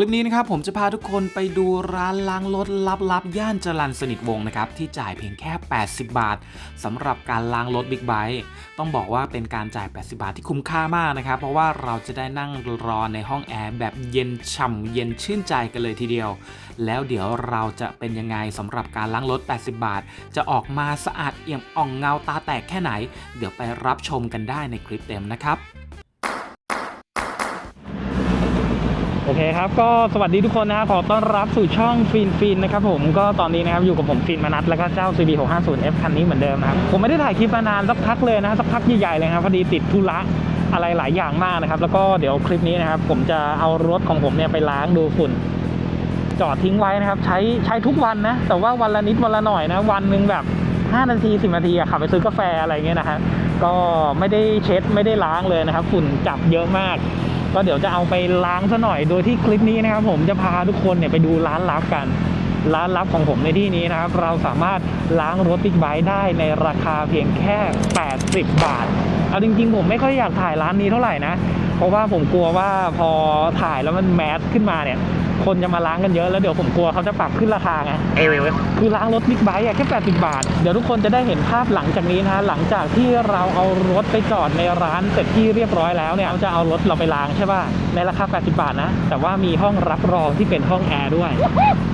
ลิปนี้นะครับผมจะพาทุกคนไปดูร้านล้างรถลับๆ ย่านจรันสนิทวงนะครับ ที่จ่ายเพียงแค่ 80 บาทสำหรับการล้างรถบิ๊กไบค์ต้องบอกว่าเป็นการจ่าย 80 บาทที่คุ้มค่ามากนะครับ เพราะว่าเราจะได้นั่งรอในห้องแอร์แบบเย็นฉ่ำเย็นชื่นใจกันเลยทีเดียว แล้วเดี๋ยวเราจะเป็นยังไงสำหรับการล้างรถ 80 บาท จะออกมาสะอาดเอี่ยมอ่องเงาตาแตกแค่ไหน เดี๋ยวไปรับชมกันได้ในคลิปเต็มนะครับ โอเคครับก็สวัสดีทุกคนนะครับขอต้อนรับสู่ช่องฟินฟินนะครับผมก็ตอนนี้นะครับอยู่กับผมฟินมานัทแล้วก็เจ้า CB 6 5 0 F คันนี้เหมือนเดิมนะครับผมไม่ได้ถ่ายคลิปมานานสักพักเลยนะสักพักใหญ่ๆเลยครับพอดีติดธุระอะไรหลายอย่างมากนะครับ แล้วก็เดี๋ยวคลิปนี้นะครับผมจะเอารถของผมเนี่ยไปล้างดูฝุ่น จอดทิ้งไว้นะครับ ใช้ใช้ทุกวันนะ แต่ว่าวันละนิดวันละหน่อยนะวันหนึ่งแบบ5นาที10นาทีอะขับไปซื้อกาแฟอะไรเงี้ยนะฮะก็ไม่ได้เช็ดไม่ได้ล้างเลยนะครับ ฝุ่นจับเยอะมาก ก็เดี๋ยวจะเอาไปล้างซะหน่อยโดยที่คลิปนี้นะครับ ผมจะพาทุกคนเนี่ยไปดูร้านลับกัน ร้านลับของผมในที่นี้นะครับ เราสามารถล้างรถบิ๊กไบค์ได้ในราคาเพียงแค่ 80 บาท เอาจริง ๆ ผมไม่ค่อยอยากถ่ายร้านนี้เท่าไหร่นะ เพราะว่าผมกลัวว่าพอถ่ายแล้วมันแมสขึ้นมาเนี่ย คนจะมาล้างกันเยอะแล้วเดี๋ยวผมกลัวเขาจะปรับขึ้นราคาไงเออคือล้างรถบิ๊กไบค์อะแค่ 80 บาท เดี๋ยวทุกคนจะได้เห็นภาพหลังจากนี้นะฮะหลังจากที่เราเอารถไปจอดในร้านเสร็จที่เรียบร้อยแล้วเนี่ยเราจะเอารถเราไปล้างใช่ป่ะในราคา 80 บาทนะ แต่ว่ามีห้องรับรองที่เป็นห้องแอร์ด้วย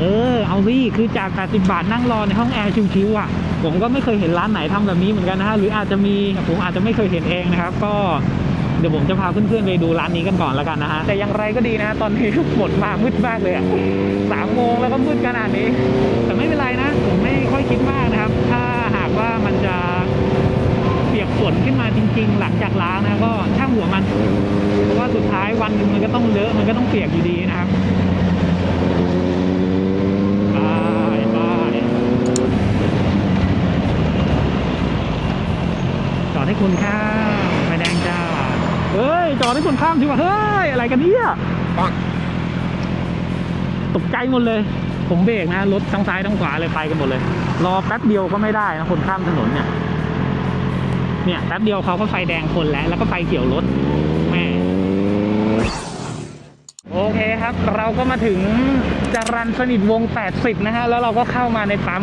เออ เอาสิคือจาก 80 บาทนั่งรอในห้องแอร์ชิวๆอะผมก็ไม่เคยเห็นร้านไหนทำแบบนี้เหมือนกันนะฮะหรืออาจจะมีผมอาจจะไม่เคยเห็นเองนะครับ ก็ เดี๋ยวผมจะพาเพื่อนๆไปดูร้านนี้กันก่อนแล้วกันนะฮะแต่อย่างไรก็ดีนะตอนนี้ฝนมามืดมากเลยอะสามโมงแล้วก็มืดขนาดนี้ แต่ไม่เป็นไรนะ ผมไม่ค่อยคิดมากนะครับ ถ้าหากว่ามันจะเปียกฝนขึ้นมาจริง ๆ หลังจากล้างนะก็ช่างหัวมันเพราะว่าสุดท้ายวันนึงมันก็ต้องเลอะมันก็ต้องเปียกอยู่ดีนะครับไปไปจอดให้คุณข้ามไฟแดงจ้า เฮ้ย จอดให้คุณข้ามสิวะเฮ้ย อะไรกันเนี่ยตกใจหมดเลย ผมเบรกนะ รถทั้งซ้ายทั้งขวาเลยไปกันหมดเลย รอแป๊บเดียวก็ไม่ได้นะคนข้ามถนนเนี่ย เนี่ยแป๊บเดียวเขาก็ไฟแดงคนแล้ว แล้วก็ไฟเขียวรถแม่โอเคครับ เราก็มาถึงจรันสนิทวงศ์80 นะฮะ แล้วเราก็เข้ามาในปั๊ม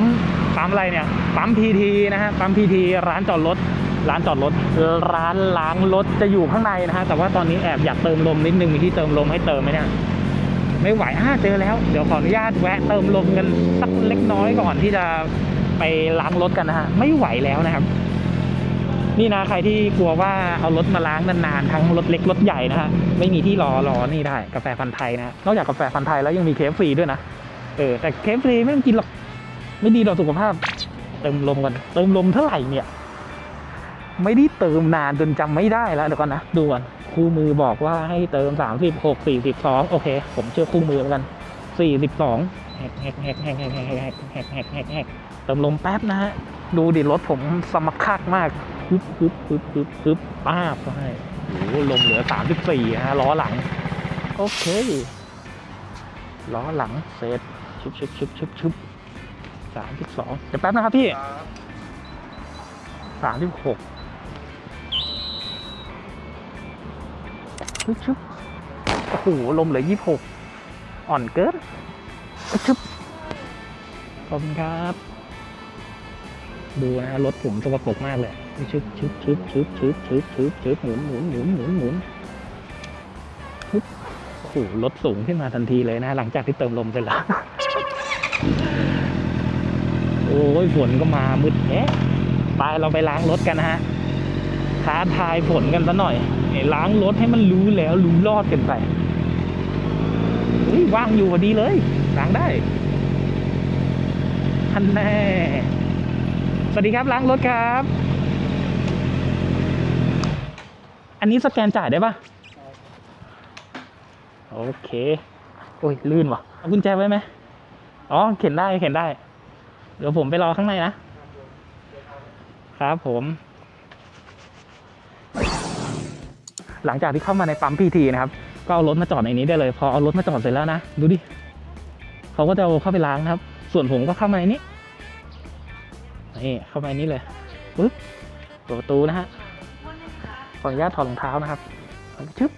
ปั๊มอะไรเนี่ย ปั๊มพีทีนะฮะ ปั๊มพีทีร้านจอดรถ ร้านจอดรถ ร้านล้างรถจะอยู่ข้างในนะฮะแต่ว่าตอนนี้แอบอยากเติมลมนิดนึงมีที่เติมลมให้เติมไหมเนี่ยไม่ไหวอ่าเจอแล้ว เดี๋ยวขออนุญาตแวะเติมลมกันสักเล็กน้อยก่อนที่จะไปล้างรถกันนะฮะไม่ไหวแล้วนะครับ นี่นะใครที่กลัวว่าเอารถมาล้างนานๆทั้งรถเล็กรถใหญ่นะฮะไม่มีที่รอรอนี่ได้กาแฟพันธุ์ไทยนะนอกจากกาแฟพันธุ์ไทยแล้วยังมีเคฟฟรีด้วยนะเออแต่เคฟฟรีไม่ต้องกินหรอกไม่ดีต่อสุขภาพ เติมลมกันเติมลมเท่าไหร่เนี่ย ไม่ได้เติมนานจนจำไม่ได้แล้วเดี๋ยวก่อนนะดูก่อนคู่มือบอกว่าให้เติมสามสิบหกสี่สิบสองโอเค ผมเชื่อคู่มือแล้วกันสี่สิบสองแฮกแฮกแฮกแฮกแฮกแฮกแฮกแฮกแฮกแฮกแฮกเติมลมแป๊บนะฮะ ดูดิรถผมสมัครคักมากปึ๊บปึ๊บปึ๊บปึ๊บปึ๊บป้าบก็ให้โอ้โหลมเหลือสามสิบสี่ฮะล้อหลัง โอเคล้อหลังเสร็จชุบชุบชุบชุบชุบสามสิบสองเดี๋ยวแป๊บนะครับพี่สามสิบหก ชุบชุบโอ้โห ลมเหลือยี่หกอ่อนเกินชุบชุบขอบคุณครับ ดูนะรถผมสกปรกมากเลยชึบชึบชึบชึบชึบชึบชึบชึบหมุนหมุนหมุนหมุนหมุนปึ๊บโอ้โหรถสูงขึ้นมาทันทีเลยนะ หลังจากที่เติมลมเสร็จแล้ว โอ้ยฝนก็มามืดแฮะไปเราไปล้างรถกันนะฮะท้าทายฝนกันซะหน่อย เนี่ยล้างรถให้มันรู้แล้วรู้รอดกันไปอุ้ยว่างอยู่พอดีเลยล้างได้ทันแน่สวัสดีครับล้างรถครับ อันนี้สแกนจ่ายได้ปะโอเค โอ้ย ลื่นว่ะเอากุญแจไว้ไหมอ๋อ เข็นได้ เข็นได้ เดี๋ยวผมไปรอข้างในนะ ครับผม หลังจากที่เข้ามาในปั๊มพีทีนะครับ ก็เอารถมาจอดในนี้ได้เลย พอเอารถมาจอดเสร็จแล้วนะ ดูดิเขาก็จะเอาเข้าไปล้างนะครับ ส่วนผมก็เข้ามาในนี้นี่เข้าไปนี่เลยปึ๊บเปิดประตูนะฮะขออนุญาตถอดรองเท้านะครับชึบ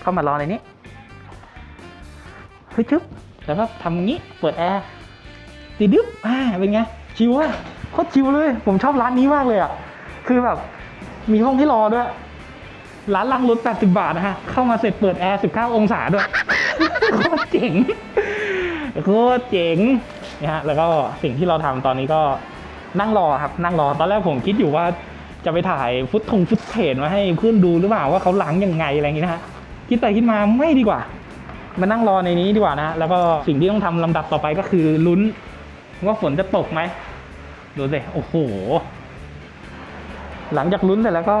เข้ามารอในนี้ฮ้ยชึบแล้วก็ทำอย่างี้เปิดแอร์ติดดึ๊บอ่าเป็นไงชิวอะโคตรชิวเลย ผมชอบร้านนี้มากเลยอะคือแบบมีห้องให้รอด้วย ร้านล้างรถ 80 บาทนะฮะ เข้ามาเสร็จเปิดแอร์ 19 องศาด้วย โคตรเจ๋ง โคตรเจ๋งนะฮะ แล้วก็สิ่งที่เราทำตอนนี้ก็นั่งรอครับ นั่งรอ ตอนแรกผมคิดอยู่ว่าจะไปถ่ายฟุตทงฟุตเทจมาให้เพื่อนดูหรือเปล่าว่าเขาล้างยังไงอะไรอย่างงี้นะฮะ คิดไปคิดมาไม่ดีกว่า มานั่งรอในนี้ดีกว่านะ แล้วก็สิ่งที่ต้องทำลำดับต่อไปก็คือลุ้นว่าฝนจะตกไหมดูสิ โอ้โห หลังจากลุ้นเสร็จแล้วก็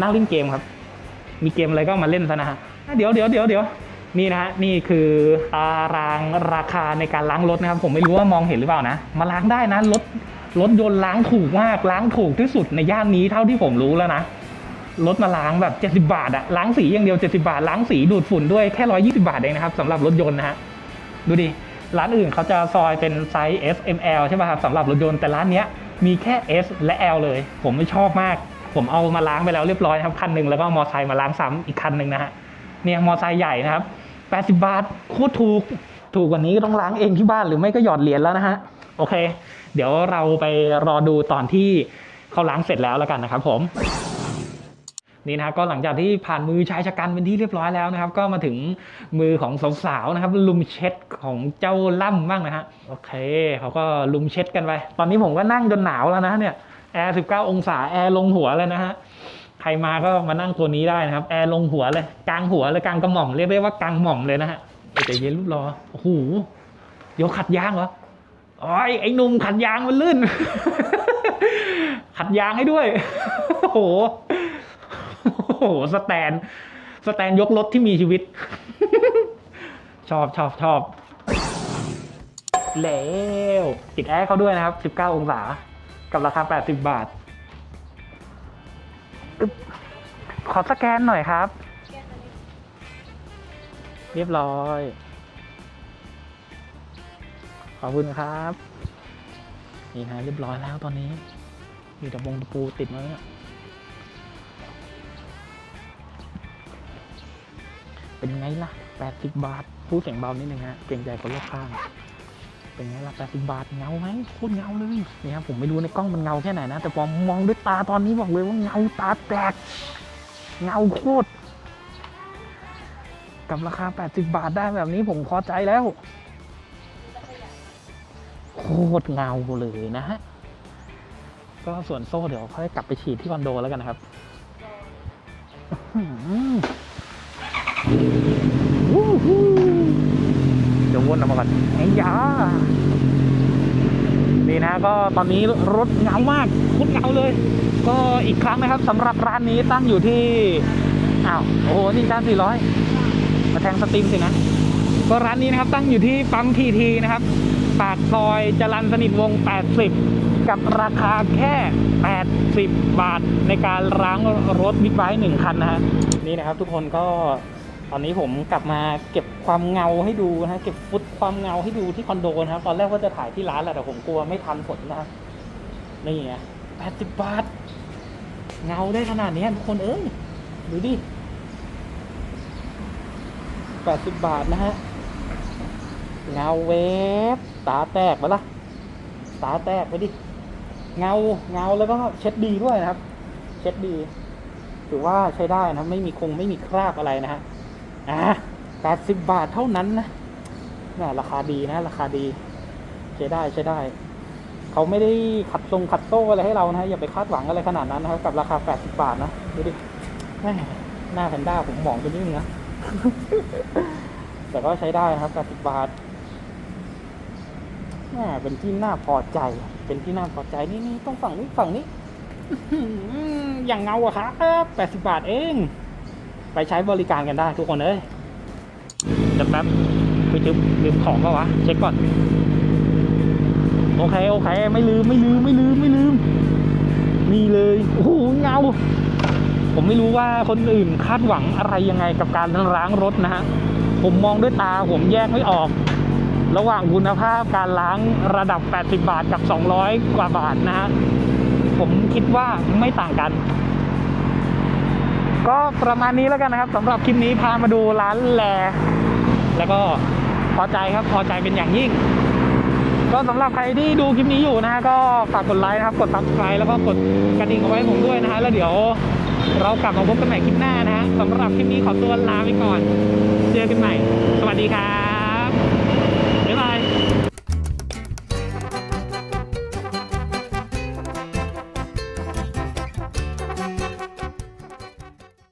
นั่งเล่นเกมครับ มีเกมอะไรก็มาเล่นซะนะฮะเดี๋ยวเดี๋ยวเดี๋ยวเดี๋ยวนี่นะฮะนี่คือตารางราคาในการล้างรถนะครับ ผมไม่รู้ว่ามองเห็นหรือเปล่านะ มาล้างได้นะรถรถยนต์ล้างถูกมากล้างถูกที่สุดในย่านนี้เท่าที่ผมรู้แล้วนะรถมาล้างแบบ 70 บาทอะล้างสีอย่างเดียว 70 บาท ล้างสีดูดฝุ่นด้วยแค่ 120 บาทเองนะครับสำหรับรถยนต์นะฮะดูดิร้านอื่นเขาจะซอยเป็นไซส์ S M L ใช่ป่ะครับสำหรับรถยนต์แต่ร้านเนี้ยมีแค่ S และ L เลย ผมไม่ชอบมาก ผมเอามาล้างไปแล้วเรียบร้อยครับคันหนึ่งแล้วก็มอไซค์มาล้างซ้ำอีกคันหนึ่งนะฮะเนี่ยมอไซค์ใหญ่นะครับ80บาทโคตรถูกถูกกว่านี้ก็ต้องล้างเองที่บ้านหรือไม่ก็หยอดเหรียญแล้วนะฮะโอเค เดี๋ยวเราไปรอดูตอนที่เขาล้างเสร็จแล้วแล้วกันนะครับผมนี่นะก็หลังจากที่ผ่านมือชายชะกันเป็นที่เรียบร้อยแล้วนะครับ ก็มาถึงมือของสาวๆนะครับ ลุมเช็ดของเจ้าล่ำบ้างนะฮะโอเคเขาก็ลุมเช็ดกันไป ตอนนี้ผมก็นั่งจนหนาวแล้วนะเนี่ย แอร์ 19 องศา แอร์ลงหัวเลยนะฮะ ใครมาก็มานั่งตัวนี้ได้นะครับ แอร์ลงหัวเลย กลางหัวเลยกลางกระหม่อม เรียกได้ว่ากลางหม่อมเลยนะฮะเอ้ยแต่เย็นรูปรอ โอ้โห เดี๋ยวขัดยางเหรออ้ยไอ้หนุ่มขัดยางมันลื่น ขัดยางให้ด้วย โอ้โห โอ้โห สแตน สแตนยกรถที่มีชีวิต ชอบชอบชอบแล้วติดแอร์เขาด้วยนะครับ 19 องศา กับราคา 80 บาท ขอสแกนหน่อยครับ เรียบร้อย ขอบคุณครับ นี่นะเรียบร้อยแล้วตอนนี้ มีตะบงตะปูติดมาแล้วเนี่ยเป็นไงล่ะ 80 บาท พูดเสียงเบานิดนึงฮะ เกรงใจคนรอบข้าง เป็นไงล่ะ80บาทเงาไหมโคตรเงาเลยนี่ครับผมไม่รู้ในกล้องมันเงาแค่ไหนนะ แต่พอมองด้วยตาตอนนี้บอกเลยว่าเงาตาแตกเงาโคตรกับราคา 80 บาทได้แบบนี้ผมพอใจแล้ว โคตรเงาเลยนะฮะ ก็ส่วนโซ่เดี๋ยวค่อยกลับไปฉีดที่คอนโดแล้วกันนะครับอื้อหือ วู้ฮู้ เดี๋ยวนออกมาก่อนไอ้ยานี่นะก็ตอนนี้รถเงามากโคตรเงาเลย ก็อีกครั้งนะครับสำหรับร้านนี้ตั้งอยู่ที่อ้าวโอ้โหนี่ด้านสี่ร้อยมาแทงสตรีมสินะก็ร้านนี้นะครับตั้งอยู่ที่ปั๊มพีทีนะครับปากซอยจรันสนิทวงศ์80 กับราคาแค่ 80 บาทในการล้างรถบิ๊กไบค์หนึ่งคันนะฮะนี่นะครับทุกคนก็ อนนี้ผมกลับมาเก็บความเงาให้ดูนะเก็บฟุตความเงาให้ดูที่คอนโดนะครับ ตอนแรกว่าจะถ่ายที่ร้านแหละแต่ผมกลัวไม่ทันผลนะครับนี่ไง80บบาท เงาได้ขนาดนี้ทุกคนเอ้ยดูดิ80บาทนะฮะ เงาเวฟตาแตกไปละตาแตกไปดิ เงาเงาแล้วก็เช็ดดีด้วยนะครับ เช็ดดี ถือว่าใช้ได้นะไม่มีคงไม่มีคราบอะไรนะฮะ อะ80บาทเท่านั้นนะน่ะราคาดีนะ ราคาดีใช้ได้ใช้ได้ เขาไม่ได้ขัดทรงขัดโซ่อะไรให้เรานะอย่าไปคาดหวังอะไรขนาดนั้นนะครับ กับราคา80บาทนะดูดิแม่หน้าแพนด้าผมหมองไปนิดนึงนะแต่ก็ใช้ได้นะครับ80บาทแม่เป็นที่น่าพอใจ เป็นที่น่าพอใจนี่นี่ต้องฝั่งนี้ฝั่งนี้อื้อหืออย่างเงาอะครับ80บาทเอง ไปใช้บริการกันได้ทุกคนเอ้ยเดี๋ยวแป๊บไปจึบลืมของก็วะ เช็คก่อน โอเค โอเค ไม่ลืมไม่ลืมไม่ลืมไม่ลืม นี่เลย โอ้โหเงา ผมไม่รู้ว่าคนอื่นคาดหวังอะไรยังไงกับการล้างรถนะฮะ ผมมองด้วยตาผมแยกไม่ออก ระหว่างคุณภาพการล้างระดับ 80 บาทกับ 200 กว่าบาทนะฮะ ผมคิดว่าไม่ต่างกัน ก็ประมาณนี้แล้วกันนะครับสำหรับคลิปนี้พามาดูร้านแล แล้วก็พอใจครับพอใจเป็นอย่างยิ่ง ก็สำหรับใครที่ดูคลิปนี้อยู่นะฮะก็ฝากกดไลค์นะครับ กด subscribe แล้วก็กดกระดิ่งเอาไว้ผมด้วยนะฮะแล้วเดี๋ยวเรากลับมาพบกันใหม่คลิปหน้านะฮะสำหรับคลิปนี้ขอตัวลาไปก่อน เจอกันใหม่ สวัสดีครับบ๊ายบาย